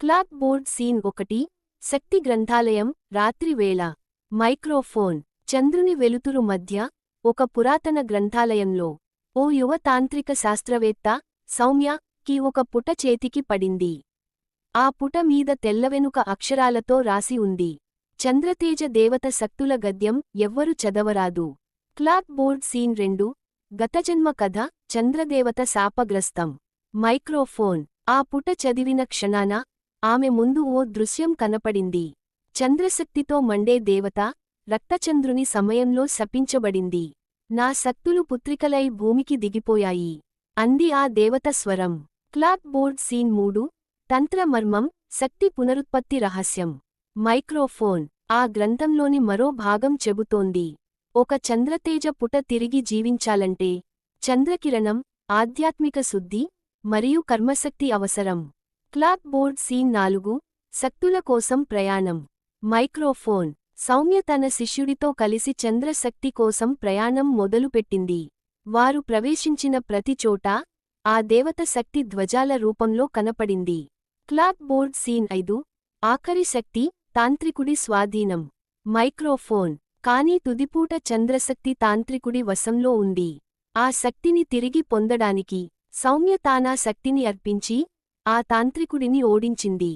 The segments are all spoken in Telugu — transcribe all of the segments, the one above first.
క్లాక్ బోర్డ్ సీన్ ఒకటి శక్తి గ్రంథాలయం రాత్రివేళ మైక్రోఫోన్. చంద్రుని వెలుతురు మధ్య ఒక పురాతన గ్రంథాలయంలో. ఓ యువ తాంత్రిక శాస్త్రవేత్త సౌమ్య కి ఒక పుట చేతికి పడింది. ఆ పుట మీద తెల్లవెనుక అక్షరాలతో రాసి ఉంది. చంద్రతేజ దేవత శక్తుల గద్యం ఎవ్వరు చదవరాదు. క్లాక్ బోర్డ్ సీన్ రెండు గతజన్మ కథ చంద్రదేవత శాపగ్రస్తం. మైక్రోఫోన్. ఆ పుట చదివిన క్షణాన ఆమె ముందు ఓ దృశ్యం కనపడింది. చంద్రశక్తితో మండే దేవత రక్తచంద్రుని సమయంలో శపించబడింది. నా శక్తులు పుత్రికలై భూమికి దిగిపోయాయి. అంది ఆ దేవత స్వరం. క్లాక్ బోర్డ్ సీన్ మూడు. తంత్రమర్మం శక్తి పునరుత్పత్తి రహస్యం. మైక్రోఫోన్. ఆ గ్రంథంలోని మరో భాగం చెబుతోంది. ఒక చంద్రతేజ పుట తిరిగి జీవించాలంటే చంద్రకిరణం ఆధ్యాత్మిక శుద్ధి మరియు కర్మశక్తి అవసరం. క్లాత్ బోర్డ్ సీన్ నాలుగు శక్తుల కోసం ప్రయాణం. మైక్రోఫోన్. సౌమ్య తన శిష్యుడితో కలిసి చంద్రశక్తి కోసం ప్రయాణం మొదలుపెట్టింది. వారు ప్రవేశించిన ప్రతిచోటా ఆ దేవత శక్తి ధ్వజాల రూపంలో కనపడింది. క్లాత్ బోర్డ్ సీన్ ఐదు ఆఖరి శక్తి తాంత్రికుడి స్వాధీనం. మైక్రోఫోన్. కానీ తుదిపూట చంద్రశక్తి తాంత్రికుడి వశంలో ఉంది. ఆ శక్తిని తిరిగి పొందడానికి సౌమ్య తానా శక్తిని అర్పించి ఆ తాంత్రికుడిని ఓడించింది.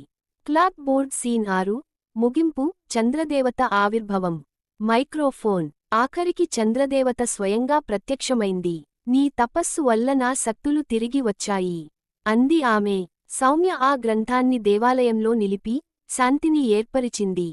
క్లాక్ బోర్డ్ సీన్ ఆరు. ముగింపు. చంద్రదేవత ఆవిర్భవం. మైక్రోఫోన్. ఆఖరికి చంద్రదేవత స్వయంగా ప్రత్యక్షమైంది. నీ తపస్సు వల్ల నా శక్తులు తిరిగి వచ్చాయి. అంది ఆమె. సౌమ్య ఆ గ్రంథాన్ని దేవాలయంలో నిలిపి శాంతిని ఏర్పరిచింది.